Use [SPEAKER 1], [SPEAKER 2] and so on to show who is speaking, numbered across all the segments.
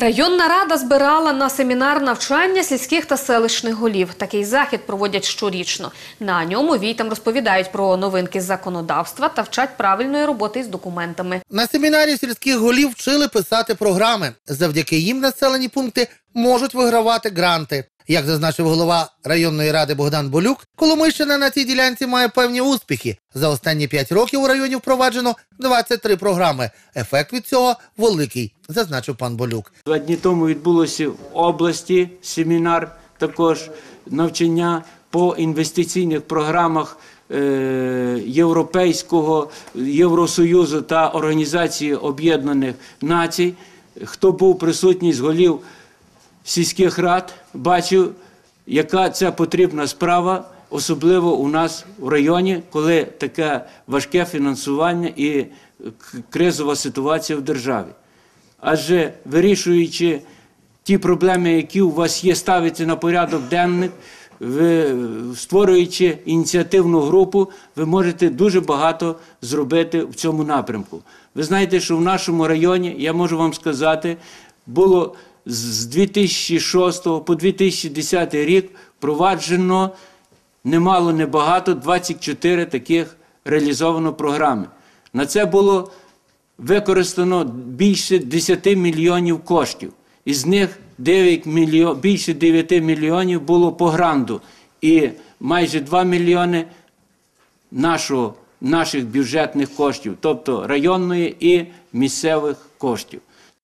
[SPEAKER 1] Районна рада збирала на семінар навчання сільських та селищних голів. Такий захід проводять щорічно. На ньому війтам розповідають про новинки законодавства та вчать правильної роботи із документами.
[SPEAKER 2] На семінарі сільських голів вчили писати програми. Завдяки їм населені пункти можуть вигравати гранти. Як зазначив голова районної ради Богдан Болюк, Коломийщина на цій ділянці має певні успіхи. За останні 5 років у районі впроваджено 23 програми. Ефект від цього великий, зазначив пан Болюк.
[SPEAKER 3] Два дні тому відбулося в області семінар, також навчання по інвестиційних програмах е, Європейського Євросоюзу та Організації Об'єднаних Націй. Хто був присутній з голів сільських рад, бачив, яка це потрібна справа, особливо у нас в районі, коли таке важке фінансування і кризова ситуація в державі. Адже вирішуючи ті проблеми, які у вас є, ставити на порядок денний, ви, створюючи ініціативну групу, ви можете дуже багато зробити в цьому напрямку. Ви знаєте, що в нашому районі, я можу вам сказати, було з 2006 по 2010 рік впроваджено немало, небагато 24 таких реалізовано програми. На це було використано більше 10 мільйонів коштів. Із них 9 мільйон, більше 9 мільйонів було по гранду і майже 2 мільйони нашого, наших бюджетних коштів, тобто районної і місцевих коштів.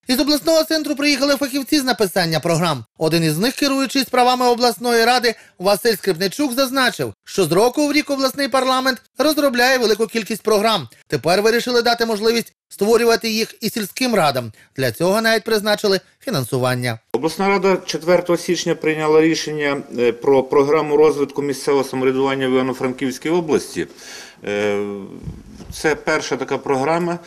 [SPEAKER 2] Із обласного центру приїхали фахівці з написання програм. Один із них, керуючий справами обласної ради, Василь Скрипничук, зазначив, що з року в рік обласний парламент розробляє велику кількість програм. Тепер вирішили дати можливість створювати їх і сільським радам. Для цього навіть призначили фінансування.
[SPEAKER 4] Обласна рада 4 січня прийняла рішення е, про програму розвитку місцевого самоврядування в Івано-Франківській області. Е, Це перша така програма.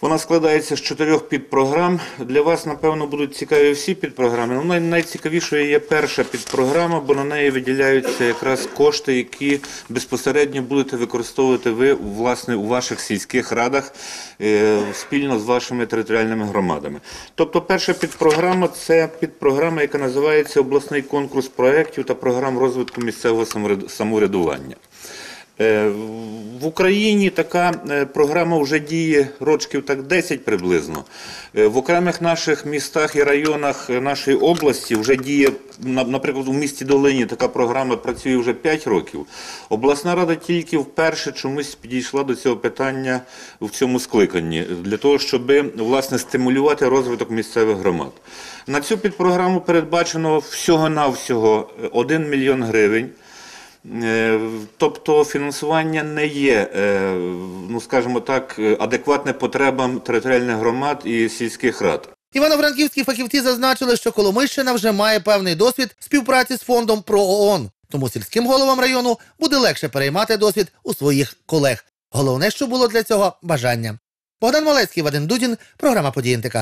[SPEAKER 4] Вона складається з чотирьох підпрограм. Для вас, напевно, будуть цікаві всі підпрограми. Ну, найцікавішою є перша підпрограма, бо на неї виділяються якраз кошти, які безпосередньо будете використовувати ви власне у ваших сільських радах е, спільно з вашими територіальними громадами. Тобто, перша підпрограма це підпрограма, яка називається обласний конкурс проєктів та програм розвитку місцевого самовряд- самоврядування. В Україні така е, програма вже діє рочків так 10 приблизно. Е, В окремих наших містах і районах е, нашої області вже діє, на- наприклад, у місті Долині така програма працює вже 5 років. Обласна рада тільки вперше чомусь підійшла до цього питання в цьому скликанні для того, щоб власне стимулювати розвиток місцевих громад. На цю підпрограму передбачено всього-навсього 1 мільйон гривень. Е, Тобто фінансування не є, е, ну скажімо так, адекватне потребам територіальних громад і сільських рад.
[SPEAKER 2] Івано-франківські фахівці зазначили, що Коломийщина вже має певний досвід співпраці з фондом про ООН. Тому сільським головам району буде легше переймати досвід у своїх колег. Головне, що було для цього бажання. Богдан Малецький, Вадим Дудін, програма «Події НТК».